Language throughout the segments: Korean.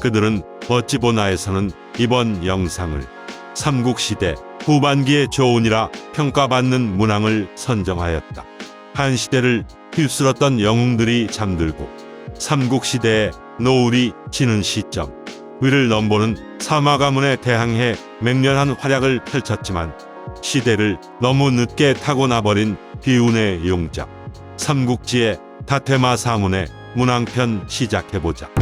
그들은 어찌 보나에서는 이번 영상을 삼국시대 후반기의 조운이라 평가받는 문항을 선정하였다. 한 시대를 휩쓸었던 영웅들이 잠들고 삼국시대의 노을이 지는 시점 위를 넘보는 사마 가문에 대항해 맹렬한 활약을 펼쳤지만 시대를 너무 늦게 타고나버린 비운의 용작 삼국지의 다테마 사문의 문항편 시작해보자.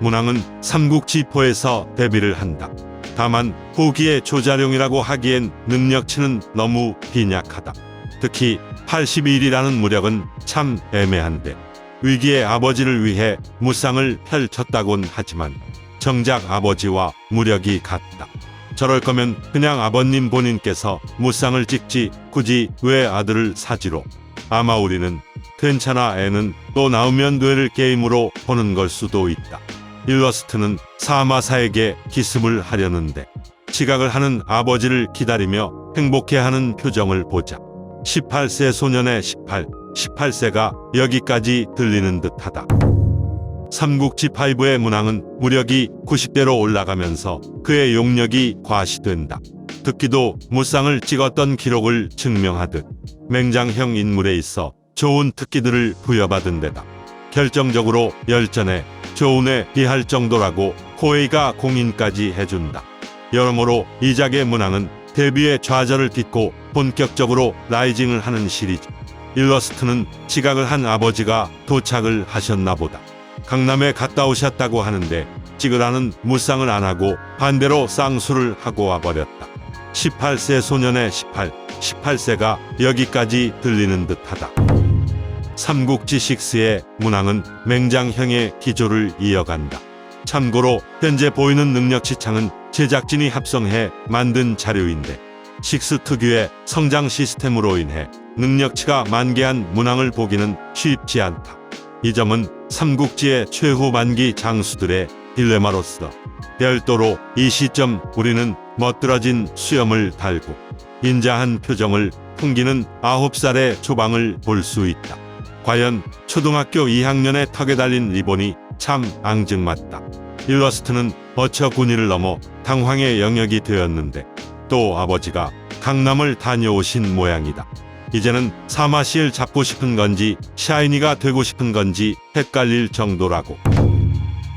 문항은 삼국지포에서 데뷔를 한다. 다만 후기의 조자룡이라고 하기엔 능력치는 너무 빈약하다. 특히 81이라는 무력은 참 애매한데 위기의 아버지를 위해 무쌍을 펼쳤다곤 하지만 정작 아버지와 무력이 같다. 저럴 거면 그냥 아버님 본인께서 무쌍을 찍지 굳이 왜 아들을 사지로 아마 우리는 괜찮아 애는 또 나오면 뇌를 게임으로 보는 걸 수도 있다. 일러스트는 사마사에게 기습을 하려는데 지각을 하는 아버지를 기다리며 행복해하는 표정을 보자. 18세 소년의 18, 18세가 여기까지 들리는 듯하다. 삼국지 5의 문항은 무력이 90대로 올라가면서 그의 용력이 과시된다. 듣기도 무쌍을 찍었던 기록을 증명하듯 맹장형 인물에 있어 좋은 특기들을 부여받은 데다 결정적으로 열전에 조운에 비할 정도라고 호웨이가 공인까지 해준다. 여러모로 이작의 문항은 데뷔의 좌절을 딛고 본격적으로 라이징을 하는 시리즈. 일러스트는 지각을 한 아버지가 도착을 하셨나 보다. 강남에 갔다 오셨다고 하는데 찍으라는 무쌍을 안 하고 반대로 쌍수를 하고 와버렸다. 18세 소년의 18, 18세가 여기까지 들리는 듯하다. 삼국지 6의 문항은 맹장형의 기조를 이어간다. 참고로 현재 보이는 능력치 창은 제작진이 합성해 만든 자료인데 식스 특유의 성장 시스템으로 인해 능력치가 만개한 문항을 보기는 쉽지 않다. 이 점은 삼국지의 최후반기 장수들의 딜레마로서 별도로 이 시점 우리는 멋들어진 수염을 달고 인자한 표정을 풍기는 9살의 조방을 볼 수 있다. 과연 초등학교 2학년의 턱에 달린 리본이 참 앙증맞다. 일러스트는 어처 군위를 넘어 당황의 영역이 되었는데 또 아버지가 강남을 다녀오신 모양이다. 이제는 사마시를 잡고 싶은 건지 샤이니가 되고 싶은 건지 헷갈릴 정도라고.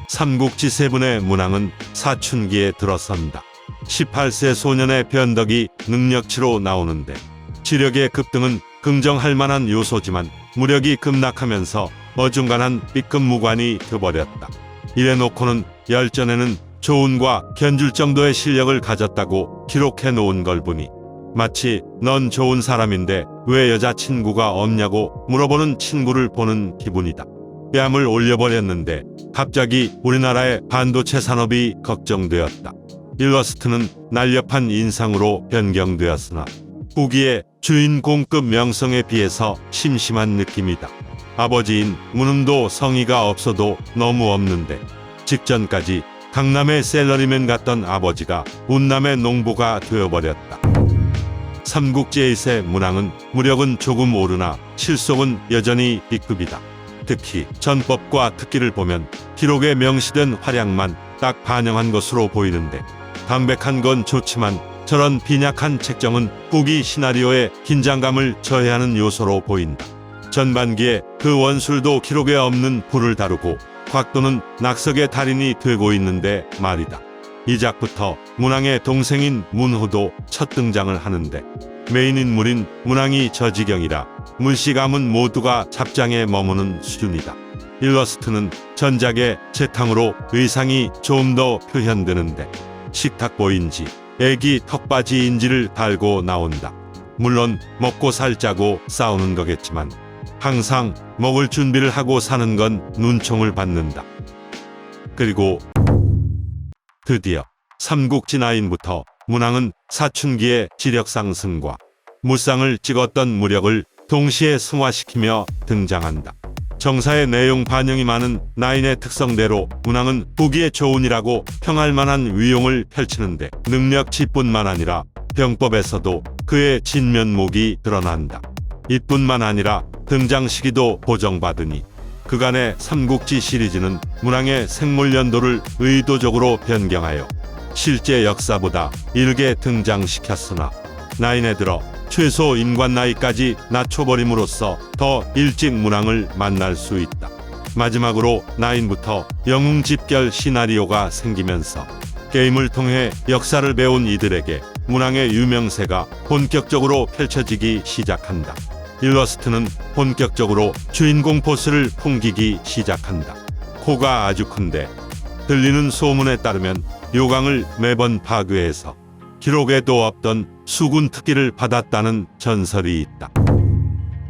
삼국지 세 분의 문항은 사춘기에 들어선다. 18세 소년의 변덕이 능력치로 나오는데 지력의 급등은 긍정할 만한 요소지만 무력이 급락하면서 어중간한 삐끔무관이 되버렸다. 이래놓고는 열전에는 조운과 견줄 정도의 실력을 가졌다고 기록해 놓은 걸 보니 마치 넌 좋은 사람인데 왜 여자친구가 없냐고 물어보는 친구를 보는 기분이다. 뺨을 올려버렸는데 갑자기 우리나라의 반도체 산업이 걱정되었다. 일러스트는 날렵한 인상으로 변경되었으나 후기의 주인공급 명성에 비해서 심심한 느낌이다. 아버지인 문음도 성의가 없어도 너무 없는데 직전까지 강남의 셀러리맨 같던 아버지가 운남의 농부가 되어버렸다. 삼국지8의 문항은 무력은 조금 오르나 실속은 여전히 B급이다. 특히 전법과 특기를 보면 기록에 명시된 활약만 딱 반영한 것으로 보이는데 담백한 건 좋지만 저런 빈약한 책정은 후기 시나리오의 긴장감을 저해하는 요소로 보인다. 전반기에 그 원술도 기록에 없는 불을 다루고 곽도는 낙석의 달인이 되고 있는데 말이다. 이 작부터 문왕의 동생인 문호도 첫 등장을 하는데 메인 인물인 문왕이 저 지경이라 문씨감은 모두가 잡장에 머무는 수준이다. 일러스트는 전작의 재탕으로 의상이 좀 더 표현되는데 식탁보인지 애기 턱바지인지를 달고 나온다. 물론 먹고 살자고 싸우는 거겠지만 항상 먹을 준비를 하고 사는 건 눈총을 받는다. 그리고 드디어 삼국지 나인부터 문왕은 사춘기의 지력 상승과 무쌍을 찍었던 무력을 동시에 승화시키며 등장한다. 정사의 내용 반영이 많은 나인의 특성대로 문왕은 보기에 좋은이라고 평할 만한 위용을 펼치는데 능력치뿐만 아니라 병법에서도 그의 진면목이 드러난다. 이뿐만 아니라 등장 시기도 보정받으니 그간의 삼국지 시리즈는 문항의 생물 연도를 의도적으로 변경하여 실제 역사보다 일개 등장시켰으나 나인에 들어 최소 인관 나이까지 낮춰버림으로써 더 일찍 문항을 만날 수 있다. 마지막으로 나인부터 영웅 집결 시나리오가 생기면서 게임을 통해 역사를 배운 이들에게 문항의 유명세가 본격적으로 펼쳐지기 시작한다. 일러스트는 본격적으로 주인공 보스를 풍기기 시작한다. 코가 아주 큰데 들리는 소문에 따르면 요강을 매번 파괴해서 기록에도 없던 수군 특기를 받았다는 전설이 있다.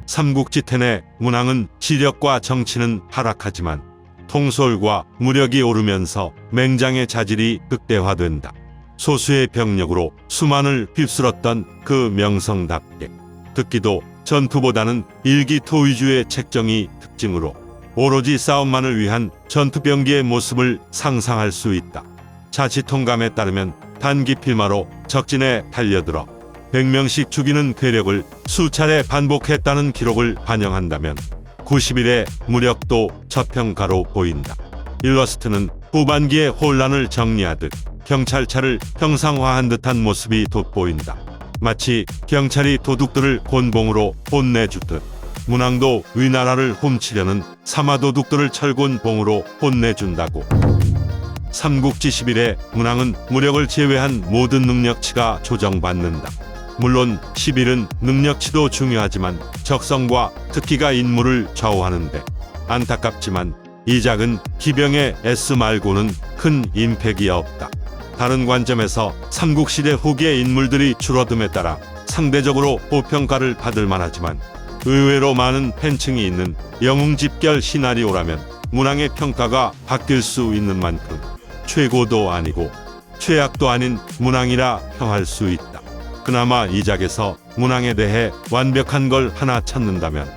삼국지텐의 문항은 지력과 정치는 하락하지만 통솔과 무력이 오르면서 맹장의 자질이 극대화된다. 소수의 병력으로 수만을 휩쓸었던 그 명성답게 특기도 전투보다는 일기토 위주의 책정이 특징으로 오로지 싸움만을 위한 전투병기의 모습을 상상할 수 있다. 자치 통감에 따르면 단기 필마로 적진에 달려들어 100명씩 죽이는 괴력을 수차례 반복했다는 기록을 반영한다면 90일의 무력도 저평가로 보인다. 일러스트는 후반기의 혼란을 정리하듯 경찰차를 형상화한 듯한 모습이 돋보인다. 마치 경찰이 도둑들을 곤봉으로 혼내주듯 문항도 위나라를 훔치려는 사마도둑들을 철곤봉으로 혼내준다고. 삼국지 11의 문항은 무력을 제외한 모든 능력치가 조정받는다. 물론 11은 능력치도 중요하지만 적성과 특기가 인물을 좌우하는데 안타깝지만 이 작은 기병의 S 말고는 큰 임팩이 없다. 다른 관점에서 삼국시대 후기의 인물들이 줄어듦에 따라 상대적으로 고평가를 받을 만하지만 의외로 많은 팬층이 있는 영웅 집결 시나리오라면 문항의 평가가 바뀔 수 있는 만큼 최고도 아니고 최악도 아닌 문항이라 평할 수 있다. 그나마 이 작에서 문항에 대해 완벽한 걸 하나 찾는다면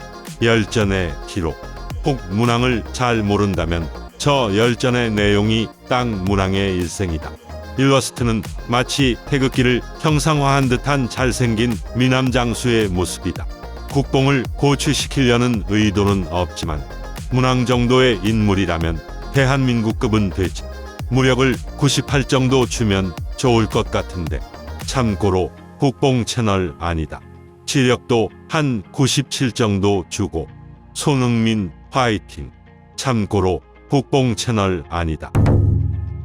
열전의 기록. 혹 문항을 잘 모른다면 저 열전의 내용이 딱 문항의 일생이다. 일러스트는 마치 태극기를 형상화한 듯한 잘생긴 미남 장수의 모습이다. 국뽕을 고취시키려는 의도는 없지만 문항 정도의 인물이라면 대한민국급은 되지. 무력을 98 정도 주면 좋을 것 같은데 참고로 국뽕 채널 아니다. 지력도 한 97 정도 주고 손흥민 화이팅. 참고로 국뽕 채널 아니다.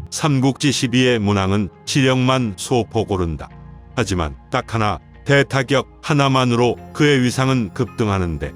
삼국지 12의 문항은 지력만 소폭 오른다. 하지만 딱 하나 대타격 하나만으로 그의 위상은 급등하는데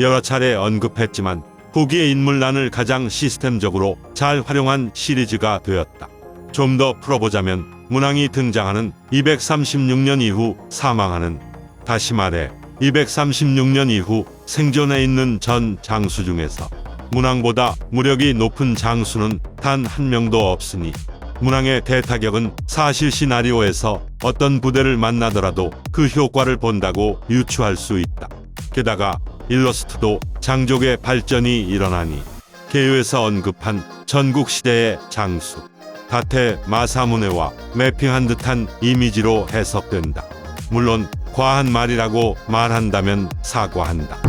여러 차례 언급했지만 후기의 인물란을 가장 시스템적으로 잘 활용한 시리즈가 되었다. 좀 더 풀어보자면 문항이 등장하는 236년 이후 사망하는 다시 말해 236년 이후 생존해 있는 전 장수 중에서 문항보다 무력이 높은 장수는 단 한 명도 없으니 문항의 대타격은 사실 시나리오에서 어떤 부대를 만나더라도 그 효과를 본다고 유추할 수 있다. 게다가 일러스트도 장족의 발전이 일어나니 개요에서 언급한 전국 시대의 장수 다태 마사무네와 매핑한 듯한 이미지로 해석된다. 물론 과한 말이라고 말한다면 사과한다.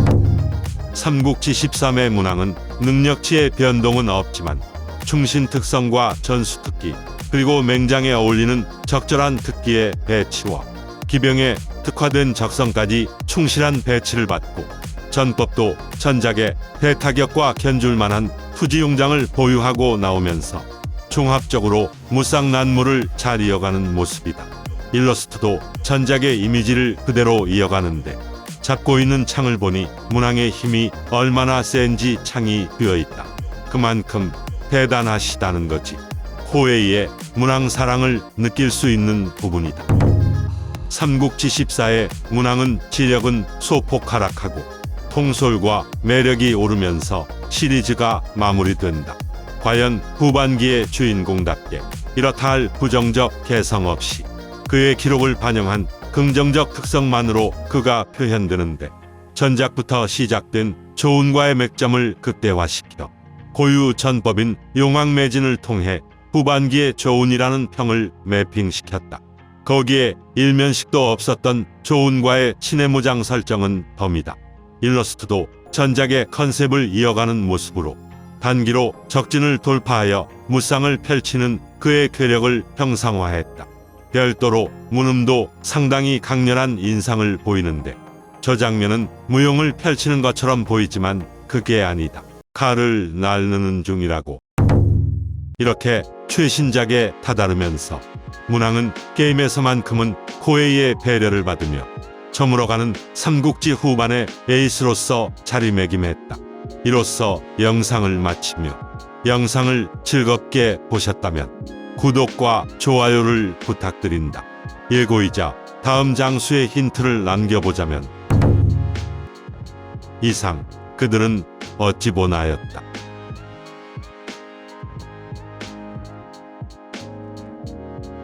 삼국지 13의 문항은 능력치의 변동은 없지만 충신 특성과 전수 특기 그리고 맹장에 어울리는 적절한 특기의 배치와 기병의 특화된 적성까지 충실한 배치를 받고 전법도 전작의 대타격과 견줄 만한 투지용장을 보유하고 나오면서 종합적으로 무쌍난무를 잘 이어가는 모습이다. 일러스트도 전작의 이미지를 그대로 이어가는데 잡고 있는 창을 보니 문항의 힘이 얼마나 센지 창이 비어 있다. 그만큼 대단하시다는 거지. 호웨이의 문항 사랑을 느낄 수 있는 부분이다. 삼국지 14의 문항은 지력은 소폭 하락하고 통솔과 매력이 오르면서 시리즈가 마무리된다. 과연 후반기의 주인공답게 이렇다 할 부정적 개성 없이 그의 기록을 반영한 긍정적 특성만으로 그가 표현되는데 전작부터 시작된 조은과의 맥점을 극대화시켜 고유 전법인 용왕 매진을 통해 후반기의 조은이라는 평을 매핑시켰다. 거기에 일면식도 없었던 조은과의 친해무장 설정은 덤이다. 일러스트도 전작의 컨셉을 이어가는 모습으로 단기로 적진을 돌파하여 무쌍을 펼치는 그의 괴력을 형상화했다. 별도로 문음도 상당히 강렬한 인상을 보이는데 저 장면은 무용을 펼치는 것처럼 보이지만 그게 아니다. 칼을 날르는 중이라고. 이렇게 최신작에 다다르면서 문항은 게임에서만큼은 코에이의 배려를 받으며 저물어가는 삼국지 후반의 에이스로서 자리매김했다. 이로써 영상을 마치며 영상을 즐겁게 보셨다면 구독과 좋아요를 부탁드린다. 예고이자 다음 장수의 힌트를 남겨보자면 이상 그들은 어찌 보나였다.